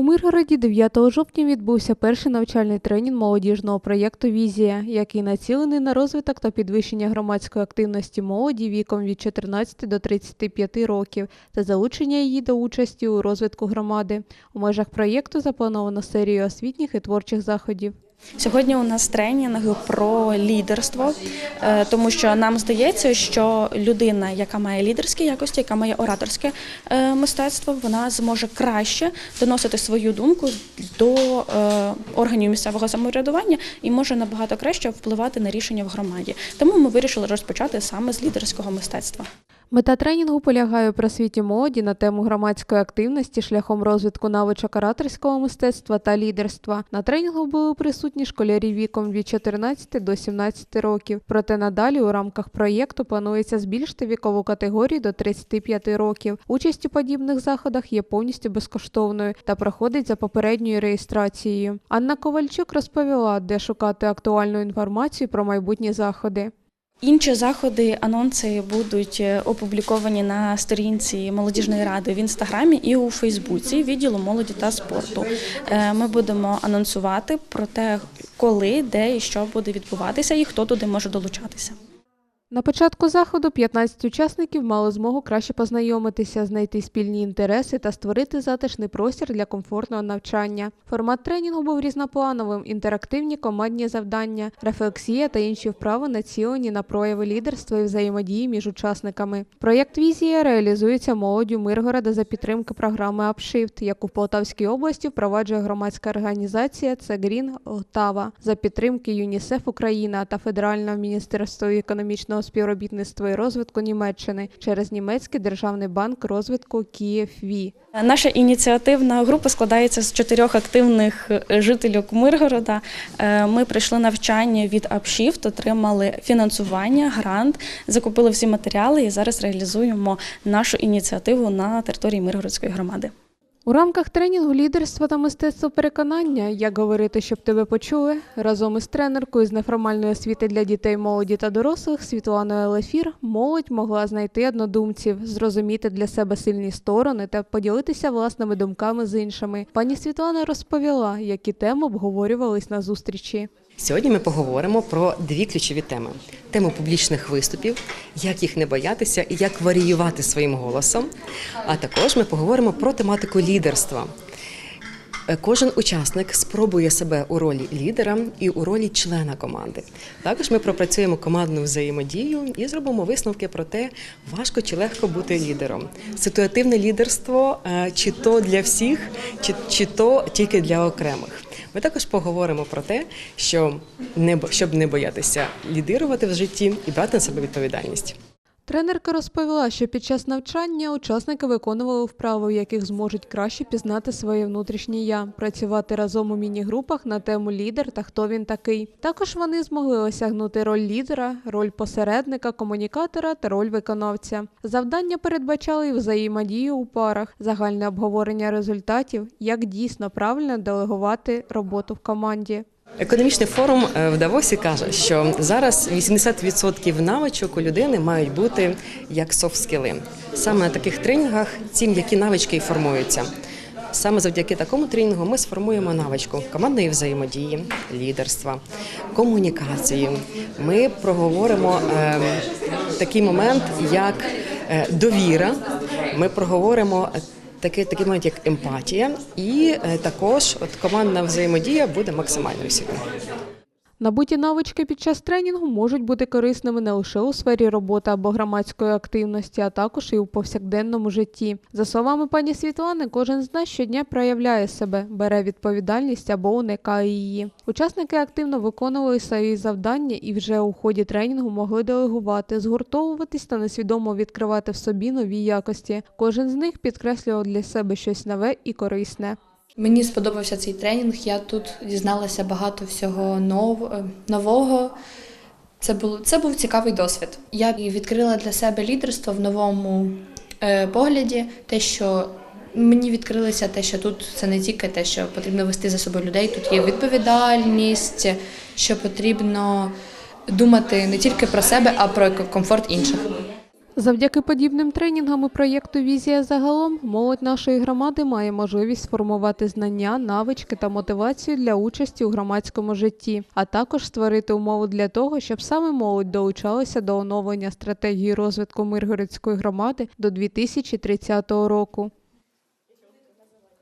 У Миргороді 9 жовтня відбувся перший навчальний тренінг молодіжного проєкту Візія, який націлений на розвиток та підвищення громадської активності молоді віком від 14 до 35 років та залучення її до участі у розвитку громади. У межах проєкту заплановано серію освітніх і творчих заходів. Сьогодні у нас тренінг про лідерство, е, тому що нам здається, що людина, яка має лідерські якості, яка має ораторське е, мистецтво, вона зможе краще доносити свою думку до е, органів місцевого самоврядування і може набагато краще впливати на рішення в громаді. Тому ми вирішили розпочати саме з лідерського мистецтва. Мета тренінгу полягає у просвіті молоді на тему громадської активності шляхом розвитку навичок ораторського мистецтва та лідерства. На тренінгу були присутні школярі віком від 14 до 17 років. Проте надалі у рамках проєкту планується збільшити вікову категорію до 35 років. Участь у подібних заходах є повністю безкоштовною та проходить за попередньою реєстрацією. Анна Ковальчук розповіла, де шукати актуальну інформацію про майбутні заходи. Інші заходи, анонси будуть е, опубліковані на сторінці молодіжної ради в інстаграмі і у Фейсбуці відділу молоді та спорту. Е, Ми будемо анонсувати про те, коли, де і що буде відбуватися, і хто туди може долучатися. На початку заходу 15 учасників мали змогу краще познайомитися, знайти спільні інтереси та створити затишний простір для комфортного навчання. Формат тренінгу був різноплановим: інтерактивні командні завдання, рефлексія та інші вправи націлені на прояви лідерства і взаємодії між учасниками. Проєкт Візія реалізується молоддю Миргорода за підтримки програми Upshift, яку в Полтавській області впроваджує громадська організація Цегрін Лтава за підтримки ЮНІСЕФ Україна та Федерального міністерства економічного співробітництва і розвитку Німеччини через німецький державний банк розвитку КієФВІ. Наша ініціативна група складається з чотирьох активних е, жителів Миргорода. Е, Ми пройшли навчання від Upshift, отримали фінансування, грант, закупили всі матеріали і зараз реалізуємо нашу ініціативу на території Миргородської громади. У рамках тренінгу лідерства та мистецтво переконання, як говорити, щоб тебе почули, разом із тренеркою з неформальної освіти для дітей, молоді та дорослих Світланою Елефір молодь могла знайти однодумців, зрозуміти для себе сильні сторони та поділитися власними думками з іншими. Пані Світлана розповіла, які теми обговорювались на зустрічі. Сьогодні ми поговоримо про дві ключові теми: тему публічних виступів, як їх не боятися і як варіювати своїм голосом. А також ми поговоримо про тематику лідерства. Е, Кожен учасник спробує себе у ролі лідера і у ролі члена команди. Також ми пропрацюємо командну взаємодію і зробимо висновки про те, важко чи легко бути лідером. Ситуативне лідерство е, чи то для всіх, чи, чи то тільки для окремих. Ми також поговоримо про те, що не щоб не боятися лідирувати в житті і брати на себе відповідальність. Тренерка розповіла, що під час навчання учасники виконували вправи, в яких зможуть краще пізнати своє внутрішнє я, працювати разом у міні-групах на тему лідер та хто він такий. Також вони змогли осягнути роль лідера, роль посередника, комунікатора та роль виконавця. Завдання передбачали і взаємодію у парах, загальне обговорення результатів, як дійсно правильно делегувати роботу в команді. Економічний форум е, в Давосі каже, що зараз 80% навичок у людини мають бути як софт-скіли. Саме на таких тренінгах ці м'які навички і формуються. Саме завдяки такому тренінгу ми сформуємо навичку командної взаємодії, лідерства, комунікації. Ми проговоримо е, такий момент, як е, довіра. Ми проговоримо такий, такий момент, як емпатія, і е, також от командна взаємодія буде максимальною сьогодні. Набуті навички під час тренінгу можуть бути корисними не лише у сфері роботи або громадської активності, а також і у повсякденному житті. За словами пані Світлани, кожен з нас щодня проявляє себе, бере відповідальність або уникає її. Учасники активно виконували свої завдання і вже у ході тренінгу могли делегувати, згуртовуватись та несвідомо відкривати в собі нові якості. Кожен з них підкреслював для себе щось нове і корисне. Мені сподобався цей тренінг. Я тут дізналася багато всього е, нового. Це був, це був цікавий досвід. Я відкрила для себе лідерство в новому е, погляді. Те, що мені відкрилося, те, що тут це не тільки те, що потрібно вести за собою людей. Тут є відповідальність, що потрібно думати не тільки про себе, а про комфорт інших. Завдяки подібним тренінгам і проєкту Візія загалом молодь нашої громади має можливість сформувати знання, навички та мотивацію для участі у громадському житті, а також створити умови для того, щоб саме молодь долучалася до оновлення стратегії розвитку Миргородської громади до 2030 року.